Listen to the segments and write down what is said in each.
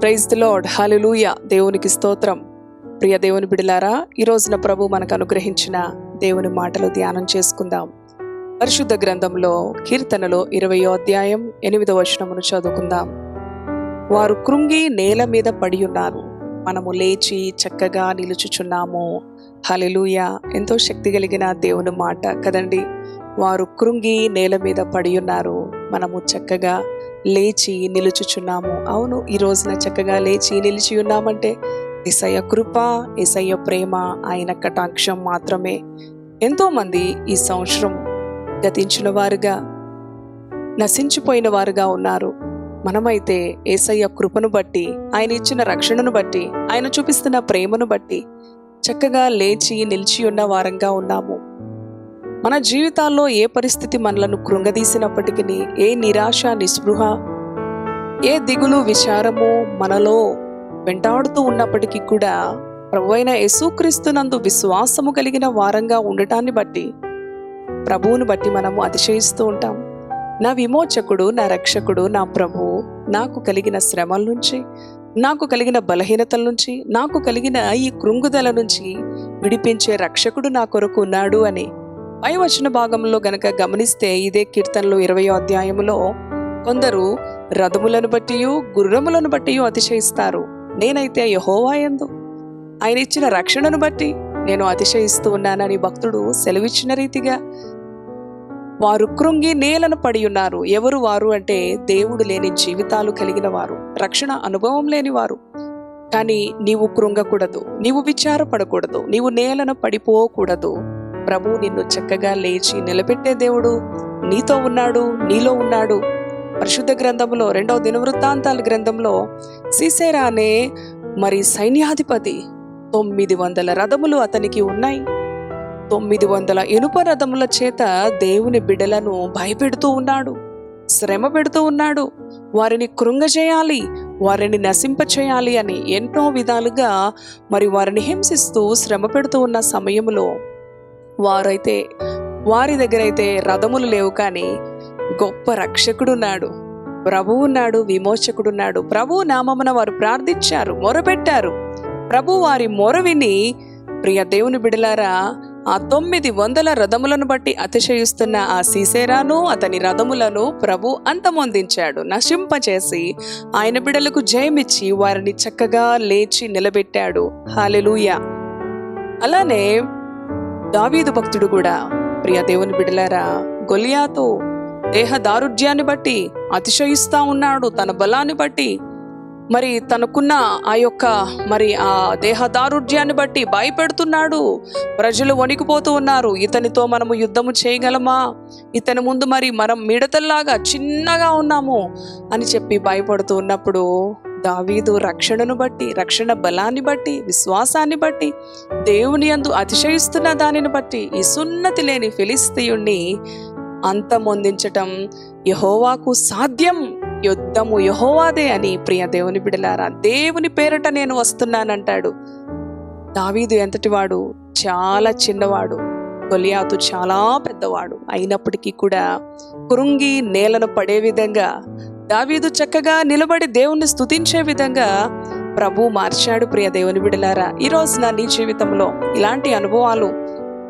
Praise the lord హల్లెలూయా దేవునికి స్తోత్రం. ప్రియ దేవుని బిడలారా ఈ రోజున ప్రభు మనకు అనుగ్రహించిన దేవుని మాటలు ధ్యానం చేసుకుందాం. పరిశుద్ధ గ్రంథంలో కీర్తనలో ఇరవయో అధ్యాయం ఎనిమిదో వచనమును చదువుకుందాం. వారు కృంగి నేల మీద పడి ఉన్నారు. మనము లేచి చక్కగా నిలుచుచున్నాము. హల్లెలూయా ఎంతో శక్తి కలిగిన దేవుని మాట కదండి. వారు కృంగి నేల మీద పడి ఉన్నారు. మనము చక్కగా లేచి నిలుచుచున్నాము. అవును ఈ రోజున చక్కగా లేచి నిలిచి ఉన్నామంటే ఎసయ్య కృప ఏసయ్య ప్రేమ ఆయన కటాక్షం మాత్రమే. ఎంతోమంది ఈ సంవత్సరం గతించిన వారుగా నశించిపోయిన వారుగా ఉన్నారు. మనమైతే ఏసయ్య కృపను బట్టి ఆయన ఇచ్చిన రక్షణను బట్టి ఆయన చూపిస్తున్న ప్రేమను బట్టి చక్కగా లేచి నిలిచి ఉన్న వారంగా ఉన్నాము. మన జీవితాల్లో ఏ పరిస్థితి మనలను కృంగదీసినప్పటికీ ఏ నిరాశ నిస్పృహ ఏ దిగులు విచారము మనలో వెంటాడుతూ ఉన్నప్పటికీ కూడా ప్రభువైన యేసుక్రీస్తునందు విశ్వాసము కలిగిన వారంగా ఉండటాన్ని బట్టి ప్రభువును బట్టి మనము అతిశయిస్తూ ఉంటాం. నా విమోచకుడు నా రక్షకుడు నా ప్రభువు నాకు కలిగిన శ్రమల నుంచి నాకు కలిగిన బలహీనతల నుంచి నాకు కలిగిన ఈ కృంగుదల నుంచి విడిపించే రక్షకుడు నా కొరకు ఉన్నాడు అని పై వచ్చిన భాగంలో గనక గమనిస్తే ఇదే కీర్తనలు ఇరవయో అధ్యాయములో కొందరు రథములను బట్టి గుర్రములను బట్టి అతిశయిస్తారు. నేనైతే యహోవా ఎందు ఆయన ఇచ్చిన రక్షణను బట్టి నేను అతిశయిస్తూ ఉన్నానని భక్తుడు సెలవిచ్చిన రీతిగా వారు కృంగి నేలను పడి ఉన్నారు. ఎవరు వారు అంటే దేవుడు లేని జీవితాలు కలిగిన వారు. రక్షణ అనుభవం లేని వారు. కానీ నీవు కృంగకూడదు. నీవు విచారపడకూడదు. నీవు నేలను పడిపోకూడదు. ప్రభు నిన్ను చక్కగా లేచి నిలబెట్టే దేవుడు నీతో ఉన్నాడు నీలో ఉన్నాడు. పరిశుద్ధ గ్రంథంలో రెండవ దినవృత్తాంతాల గ్రంథంలో సీసేరా అనే మరి సైన్యాధిపతి తొమ్మిది వందల రథములు అతనికి ఉన్నాయి. తొమ్మిది వందల ఇనుప రథముల చేత దేవుని బిడ్డలను భయపెడుతూ ఉన్నాడు శ్రమ పెడుతూ ఉన్నాడు. వారిని కృంగజేయాలి వారిని నశింపచేయాలి అని ఎన్నో విధాలుగా మరి వారిని హింసిస్తూ శ్రమ పెడుతూ ఉన్న సమయంలో వారైతే వారి దగ్గర అయితే రథములు లేవు కానీ గొప్ప రక్షకుడున్నాడు. ప్రభువు ఉన్నాడు విమోచకుడున్నాడు. ప్రభు నామమున వారు ప్రార్థించారు మొరపెట్టారు. ప్రభు వారి మొర విని ప్రియ దేవుని బిడలారా ఆ తొమ్మిది వందల రథములను బట్టి అతిశయిస్తున్న ఆ సీసేరాను అతని రథములను ప్రభు అంతమొందించాడు. నశింపచేసి ఆయన బిడలకు జయమిచ్చి వారిని చక్కగా లేచి నిలబెట్టాడు. హాలెలూయ. అలానే దావీదు భక్తుడు కూడా ప్రియ దేవుని బిడలారా గొలియాతో దేహ దారుఢ్యాన్ని బట్టి అతిశయిస్తా ఉన్నాడు తన బలాన్ని బట్టి. మరి తనకున్న ఆ యొక్క మరి ఆ దేహ దారుఢ్యాన్ని బట్టి భయపెడుతున్నాడు. ప్రజలు వణికిపోతూ ఉన్నారు. ఇతనితో మనము యుద్ధము చేయగలమా? ఇతని ముందు మరి మనం మిడతల్లాగా చిన్నగా ఉన్నాము అని చెప్పి భయపడుతూ ఉన్నప్పుడు దావీదు రక్షణను బట్టి రక్షణ బలాన్ని బట్టి విశ్వాసాన్ని బట్టి దేవుని యందు అతిశయిస్తున్న దానిని బట్టి ఈ సున్నతి లేని ఫిలిస్తీయుణ్ణి అంతమొందించటం యహోవాకు సాధ్యం. యుద్ధము యహోవాదే అని ప్రియ దేవుని బిడలారా దేవుని పేరట నేను వస్తున్నానంటాడు. దావీదు ఎంతటివాడు? చాలా చిన్నవాడు. గొలియాతు చాలా పెద్దవాడు. అయినప్పటికీ కూడా కృంగి నేలను పడే విధంగా దావీదు చక్కగా నిలబడి దేవుణ్ణి స్థుతించే విధంగా ప్రభు మార్చాడు ప్రియ దేవుని బిడలారా. ఈ నా నీ జీవితంలో ఇలాంటి అనుభవాలు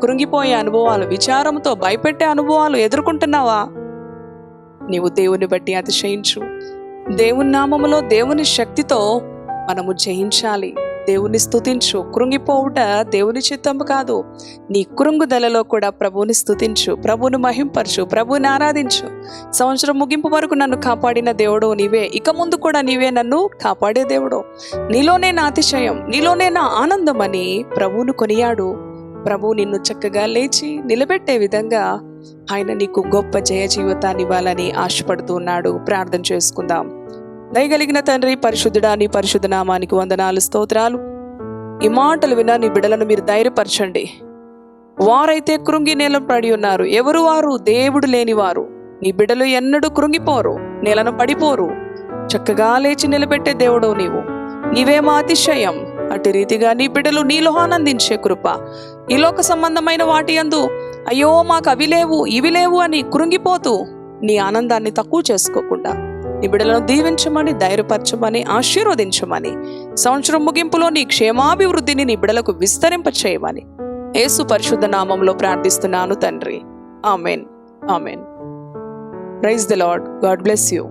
కృంగిపోయే అనుభవాలు విచారంతో భయపెట్టే అనుభవాలు ఎదుర్కొంటున్నావా? నీవు దేవుని బట్టి అతిశయించు. దేవుని నామములో దేవుని శక్తితో మనము జయించాలి. దేవుని స్థుతించు కృంగిపోవుట దేవుని చిత్తం కాదు. నీ కృంగుదలలో కూడా ప్రభువుని స్తుతించు. ప్రభువును మహింపరచు. ప్రభువుని ఆరాధించు. సంవత్సరం ముగింపు వరకు నన్ను కాపాడిన దేవుడు నీవే. ఇక ముందు కూడా నీవే నన్ను కాపాడే దేవుడు. నీలోనే నా అతిశయం. నీలోనే నా ఆనందం అని ప్రభువును కొనియాడు. ప్రభు నిన్ను చక్కగా లేచి నిలబెట్టే విధంగా ఆయన నీకు గొప్ప జయ జీవితాన్ని ఇవ్వాలని ఆశపడుతున్నాడు ప్రార్థన చేసుకుందాం. దయగలిగిన తండ్రి పరిశుద్ధుడా నీ పరిశుద్ధ నామానికి వందనాలు స్తోత్రాలు. ఈ మాటలు విన నీ బిడలను మీరు ధైర్యపరచండి. వారైతే కృంగి నేలం పడి ఉన్నారు. ఎవరు వారు? దేవుడు లేనివారు. నీ బిడలు ఎన్నడూ కృంగిపోరు నేలను పడిపోరు. చక్కగా లేచి నిలబెట్టే దేవుడు నీవు. నీవే మా అతిశయం. అటు రీతిగా నీ బిడ్డలు నీలో ఆనందించే కృప. ఈ లోక సంబంధమైన వాటి అందు అయ్యో మాకు అవి లేవు ఇవి లేవు అని కృంగిపోతూ నీ ఆనందాన్ని తక్కువ చేసుకోకుండా. నీ బిడ్డలను దీవించమని ధైర్యపరచమని ఆశీర్వదించమని. సంవత్సరం ముగింపులో నీ క్షేమాభివృద్ధిని నీ బిడ్డలకు విస్తరింప చేయమని యేసు పరిశుద్ధ నామంలో ప్రార్థిస్తున్నాను తండ్రి. Amen. Amen. Praise the Lord God bless you.